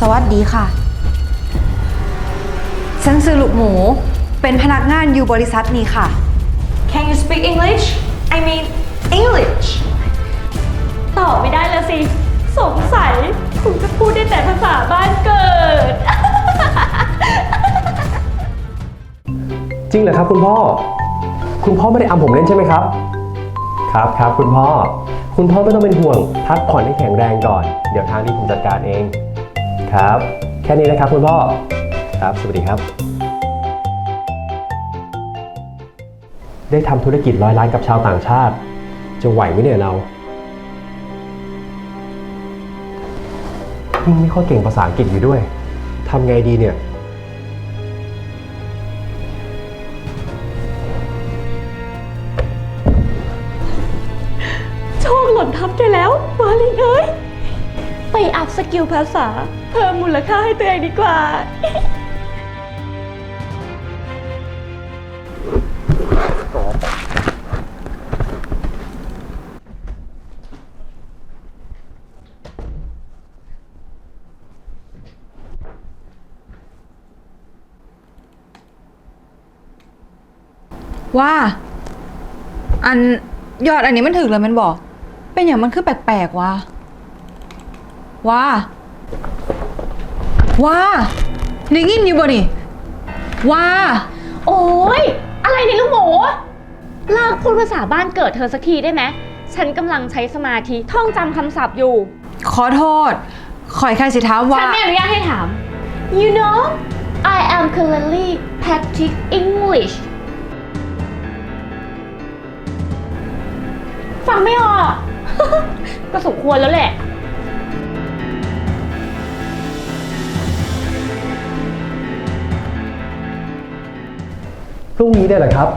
สวัสดีค่ะ ฉันซื้อลูกหมู เป็นพนักงานอยู่บริษัทนี้ค่ะ Can you speak English I mean English ตอบไม่ได้แล้วสิ สงสัยคุณจะพูดได้แต่ภาษาบ้านเกิด จริงเหรอครับคุณพ่อ คุณพ่อไม่ได้อำผมเล่นใช่ไหมครับ ครับครับคุณพ่อ คุณพ่อไม่ต้องเป็นห่วง พักผ่อนให้แข็งแรงก่อน เดี๋ยวทางนี้ผมจัดการเอง ครับ แค่นี้นะครับคุณพ่อ ครับ สวัสดีครับ ได้ทำธุรกิจร้อยล้านกับชาวต่างชาติ จะไหวไหมเนี่ยเรายิ่งไม่ค่อยเก่งภาษาอังกฤษอยู่ด้วยทำไงดีเนี่ย โชคหล่นทับแกแล้ววาลินเอ้ย อัพสกิลภาษา เพิ่มมูลค่าให้ตัวเองดีกว่า ว่า อันยอดอันนี้มันถึงแล้วมันบอก เป็นอย่างมันคือแปลกๆว่ะ ว่าว่าได้ยินอยู่บ่นี่ว่าโอ้ยอะไรเนี่ยลูกหมูเลิกพูดภาษาบ้านเกิดเธอสักทีได้ไหมฉันกำลังใช้สมาธิท่องจำคำศัพท์อยู่ ขอโทษขอยแค่สิท้ามว่า ฉันไม่อนุญาตให้ถาม You know I am currently practice English ฟังไม่ออก ก็สมควรแล้วแหละ พรุ่งนี้ได้เหรอครับ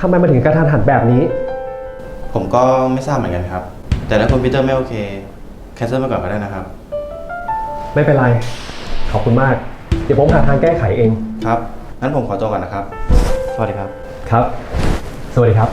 ทำไมมาถึงกระทันหันแบบนี้ ผมก็ไม่ทราบเหมือนกันครับ แต่ถ้าคุณพีเตอร์ไม่โอเค แคนเซิลไปก่อนก็ได้นะครับ ไม่เป็นไร ขอบคุณมาก เดี๋ยวผมหาทางแก้ไขเอง ครับ งั้นผมขอตัวก่อนนะครับ สวัสดีครับ ครับ สวัสดีครับ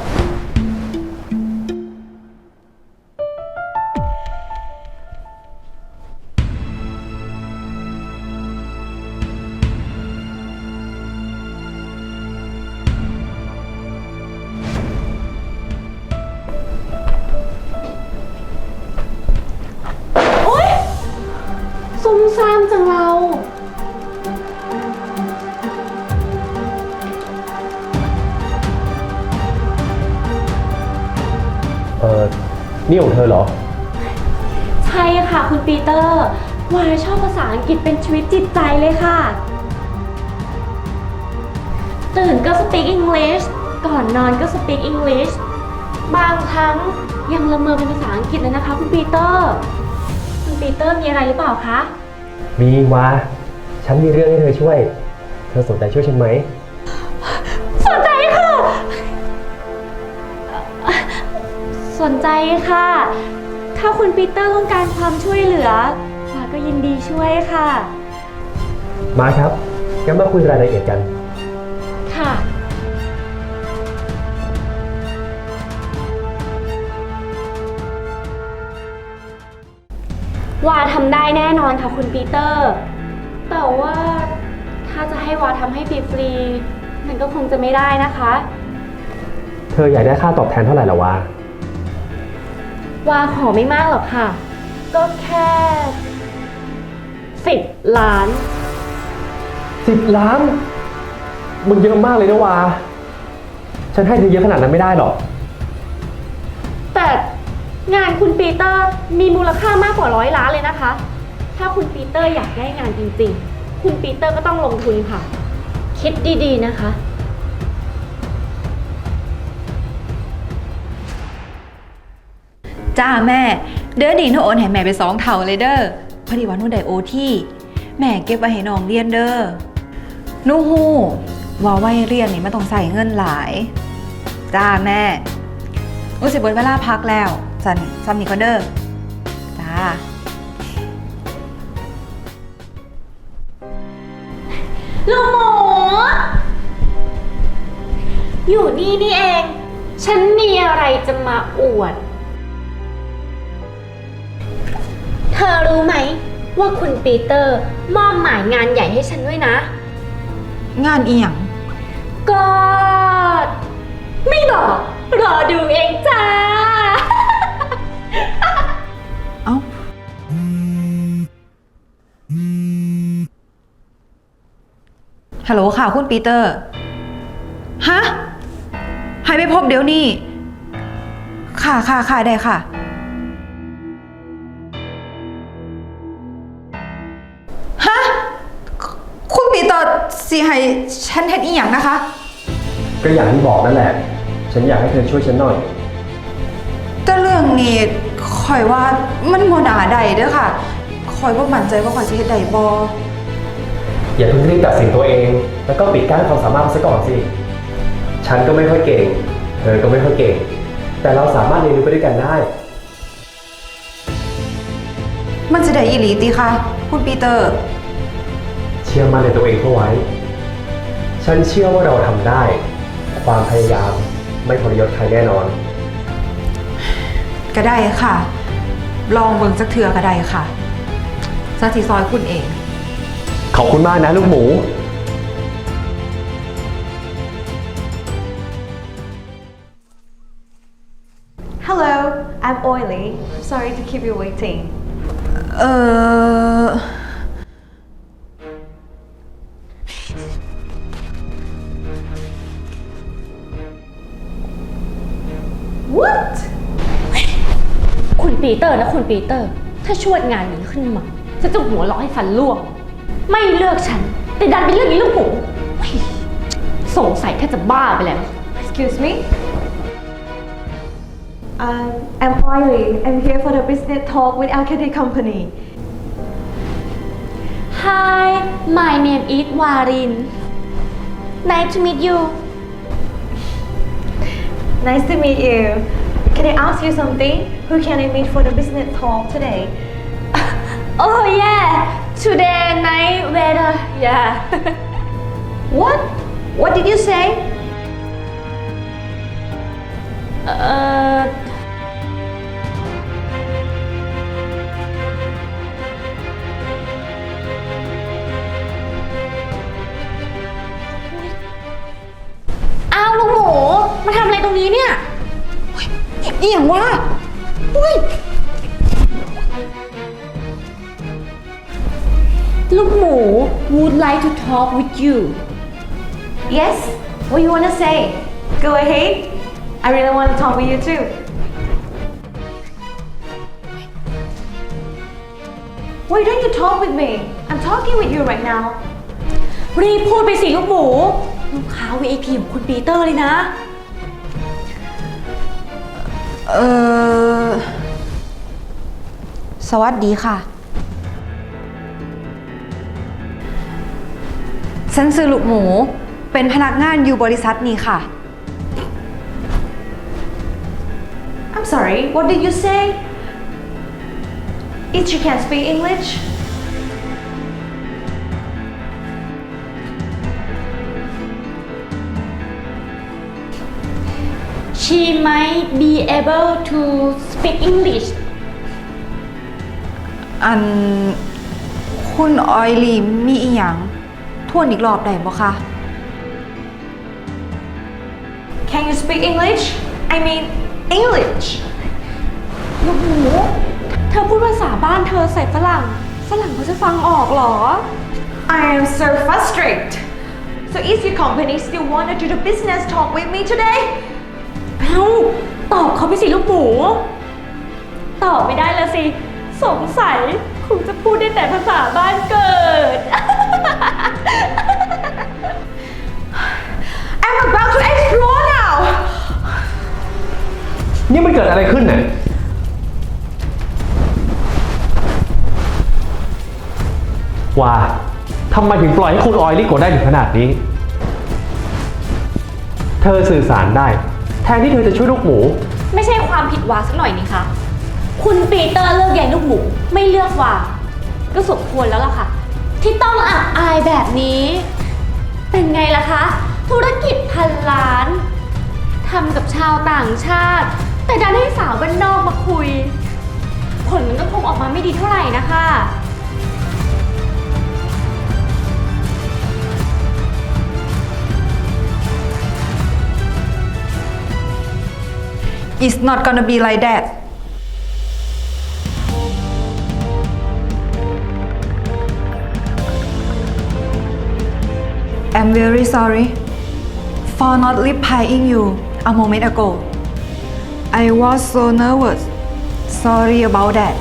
นี่ของเธอเหรอ ใช่ค่ะคุณปีเตอร์วายชอบภาษาอังกฤษเป็นชีวิตจิตใจเลยค่ะ ตื่นก็ speak English ก่อนนอนก็ speak English บางครั้งยังละเมอเป็นภาษาอังกฤษเลยนะคะคุณปีเตอร์ คุณปีเตอร์มีอะไรหรือเปล่าคะ มีวาฉันมีเรื่องให้เธอช่วย เธอสนใจช่วยฉันไหม สนใจค่ะ ถ้าคุณปีเตอร์ต้องการความช่วยเหลือวาก็ยินดีช่วยค่ะ มาครับงั้นมาคุยรายละเอียดกัน ค่ะวาทำได้แน่นอนค่ะคุณปีเตอร์ แต่ว่าถ้าจะให้วาทำให้ฟรีๆมันก็คงจะไม่ได้นะคะ เธออยากได้ค่าตอบแทนเท่าไหร่ละวา วาขอไม่มากหรอกค่ะ ก็แค่สิบล้าน สิบล้านมึงเยอะมากเลยนะวา ฉันให้เธอเยอะขนาดนั้นไม่ได้หรอก แต่งานคุณปีเตอร์มีมูลค่ามากกว่าร้อยล้านเลยนะคะ ถ้าคุณปีเตอร์อยากได้งานจริงๆ คุณปีเตอร์ก็ต้องลงทุนค่ะ คิดดีๆนะคะ จ้าแม่ เด้อดีนูโอนให้แม่ไปสองเท่าเลยเด้อพอดีว่าหนูได้โอที่ แม่เก็บไว้ให้น้องเรียนเด้อหนูฮู้ว่าวัยเรียนนี่มันต้องใส่เงินหลาย จ้าแม่อุยสิเบิดเวลาพักแล้วสันซัมนี่ก็เด้อจ้า ลูกหมู อยู่นี่นี่เอง ฉันมีอะไรจะมาอวด เธอรู้ไหม ว่าคุณปีเตอร์มอบหมายงานใหญ่ให้ฉันด้วยนะ งานอีหยังก็ไม่บอก รอดูเองจ้า เอ้า ฮัลโหลค่ะคุณปีเตอร์ ฮะ ให้ไปพบเดี๋ยวนี้ ค่ะค่ะค่ะได้ค่ะ สิให้ฉันเฮ็ดอีหยังนะคะ ก็อย่างที่บอกนั่นแหละ ฉันอยากให้เธอช่วยฉันหน่อย แต่เรื่องนี้คอยว่ามันบ่น่าได้เด้อค่ะคอยบ่มั่นใจว่าคอยสิเฮ็ดได้บ่อย่าเพิ่งรีบตัดสินตัวเอง แล้วก็ปิดกั้นความสามารถซะก่อนสิ ฉันก็ไม่ค่อยเก่ง เธอก็ไม่ค่อยเก่ง แต่เราสามารถเรียนรู้ไปด้วยกันได้ มันจะได้อีหลีติคะคุณปีเตอร์ เชื่อมั่นในตัวเองเข้าไว้ ฉันเชื่อว่าเราทำได้ ความพยายามไม่ทรยศใครแน่นอน ก็ได้ค่ะ ลองเบิ่งสักเทือก็ได้ค่ะสักทีซอยคุณเอง ขอบคุณมากนะลูกหมู Hello, I'm Oily. Sorry to keep you waiting. เออ เตอร์นะคุณปีเตอร์ ถ้าชวดงานนี้ขึ้นมาฉันจะหัวเราะให้ฟันร่วง ไม่เลือกฉัน แต่ดันไปเลือกอีลูกหมูเฮ้ยสงสัยแค่จะบ้าไปแล้ว Excuse me? Um, I'm Oily. I'm here for the business talk with Alcade Company. Hi my name is Warin Nice to meet you Nice to meet you. Can I ask you something? Who can I meet for the business talk today? Oh yeah today night weather yeah What? What did you say? เอีหยังวะอุ้ยลูกหมู would like to talk with you Yes? What you want to say? Go ahead. I really want to talk with you too. Why don't you talk with me? I'm talking with you right now. รีบพูดไปสิลูกหมู ลูกค้า VIP ของคุณปีเตอร์เลยนะ เออ สวัสดีค่ะ ฉันซื้อลูกหมู เป็นพนักงานอยู่บริษัทนี้ค่ะ I'm sorry, what did you say? If you can speak English? She might be able to speak English อันคุณออยลีมีอีหยังทวนอีกรอบได้บ่คะ Can you speak English? I mean, English. ลูกหมูเธอพูดภาษาบ้านเธอใส่ฝรั่ง ฝรั่งเขาจะฟังออกเหรอ I am so frustrated. So is your company still want to do the business talk with me today? เอ้าตอบเขาไปสิลูกหมู ตอบไม่ได้แล้วสิ สงสัยคงจะพูดได้แต่ภาษาบ้านเกิด I'm about to explode now. นี่มันเกิดอะไรขึ้นเนี่ยว่าทำไมถึงปล่อยให้คุณออยลี่กดได้ถึงขนาดนี้ เธอสื่อสารได้ แทนที่เธอจะช่วยลูกหมู ไม่ใช่ความผิดวาสักหน่อยนี่คะ คุณปีเตอร์เลือกใหญ่ลูกหมู ไม่เลือกวาก็สมควรแล้วล่ะค่ะ ที่ต้องอับอายแบบนี้ เป็นไงล่ะคะ ธุรกิจพันล้านทำกับชาวต่างชาติ แต่ดันให้สาวบ้านนอกมาคุย ผลมันก็คงออกมาไม่ดีเท่าไหร่นะคะ It's not gonna be like that I'm very sorry for not replying you a moment ago. I was so nervous. Sorry about that.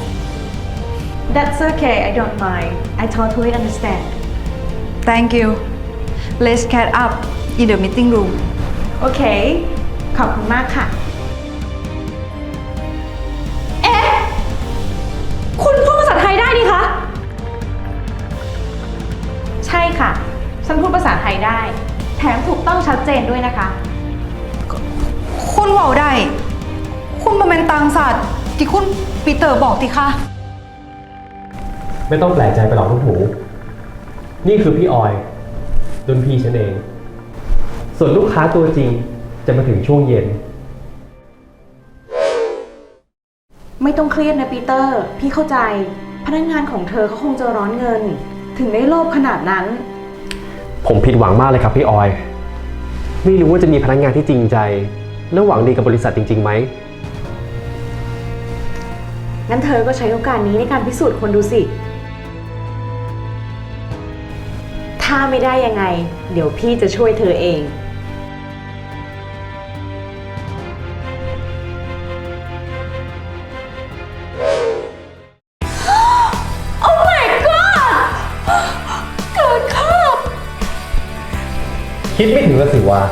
That's okay, I don't mind. I totally understand. Thank you. Let's catch up in the meeting room. โอเค ขอบคุณมากค่ะ ต้องชัดเจนด้วยนะคะ คุณเว่าได้ คุณมาเป็นต่างศาสตร์ที่คุณปีเตอร์บอกติคะไม่ต้องแปลกใจไปหรอกลูกหมู นี่คือพี่ออยรุ่นพี่ฉันเอง ส่วนลูกค้าตัวจริงจะมาถึงช่วงเย็น ไม่ต้องเครียดนะปีเตอร์ พี่เข้าใจ พนักงานของเธอเขาคงจะร้อนเงิน ถึงได้โลภขนาดนั้น ผมผิดหวังมากเลยครับพี่ออย ไม่รู้ว่าจะมีพนักงานที่จริงใจ และหวังดีกับบริษัทจริงๆไหม งั้นเธอก็ใช้โอกาสนี้ในการพิสูจน์คนดูสิ ถ้าไม่ได้ยังไง เดี๋ยวพี่จะช่วยเธอเอง คิดไม่ถึงละสิว่า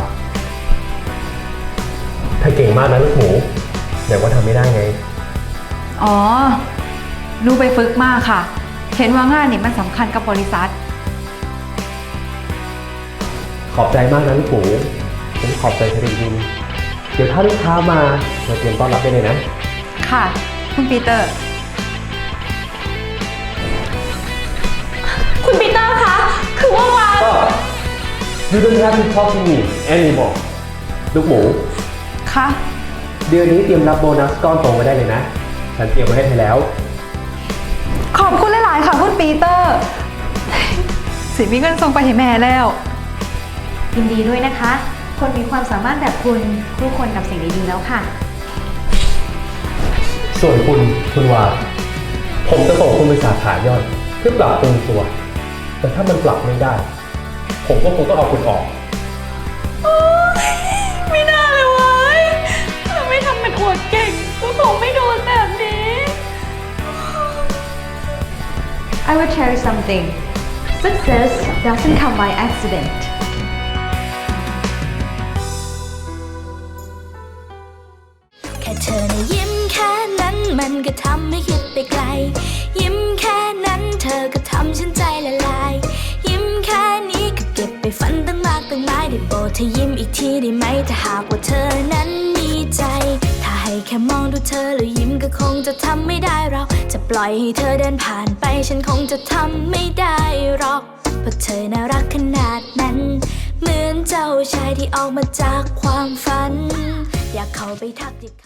เธอเก่งมากนะลูกหมูแต่ว่าทำไม่ได้ไง อ๋อหนูไปฝึกมาค่ะ เห็นว่างานนี่มันสำคัญกับบริษัท ขอบใจมากนะลูกหมูผมขอบใจเธอจริงๆเดี๋ยวถ้าลูกค้ามาเราเตรียมต้อนรับได้เลยนะ ค่ะ คุณปีเตอร์ คุณปีเตอร์คะ คือว่าวาก็ You don't have to talk to me anymore ลูกหมูค่ะเดือนนี้เตรียมรับโบนัสก้อนโตมาได้เลยนะ ฉันเตรียมไว้ให้เธอแล้ว ขอบคุณหลาย ๆ ค่ะคุณปีเตอร์สิมีเงินส่งไปให้แม่แล้ว ยินดีด้วยนะคะ คนมีความสามารถแบบคุณคู่ควรกับสิ่งดีๆแล้วค่ะ ส่วนคุณคุณว่าผมจะส่งคุณไปสาขาย่อย เพื่อปรับปรุงตัว แต่ถ้ามันปรับไม่ได้ ผมก็คงต้องเอาคุณออกไม่น่าเลยเว้ยถ้าไม่ทำเป็นอวดเก่งก็คงไม่โดนแบบนี้ I will tell you something success doesn't come by accident แค่เธอนะยิ้มแค่นั้นมันก็ทำให้คิดไปไกล ค่มองดูเธอแล้วยิ้มก็คงจะทำไม่ได้เรา จะปล่อยให้เธอเดินผ่านไปฉันคงจะทำไม่ได้หรอก เพราะเธอน่ารักขนาดนั้น เหมือนเจ้าชายที่ออกมาจากความฝัน อยากเข้าไปทักทิ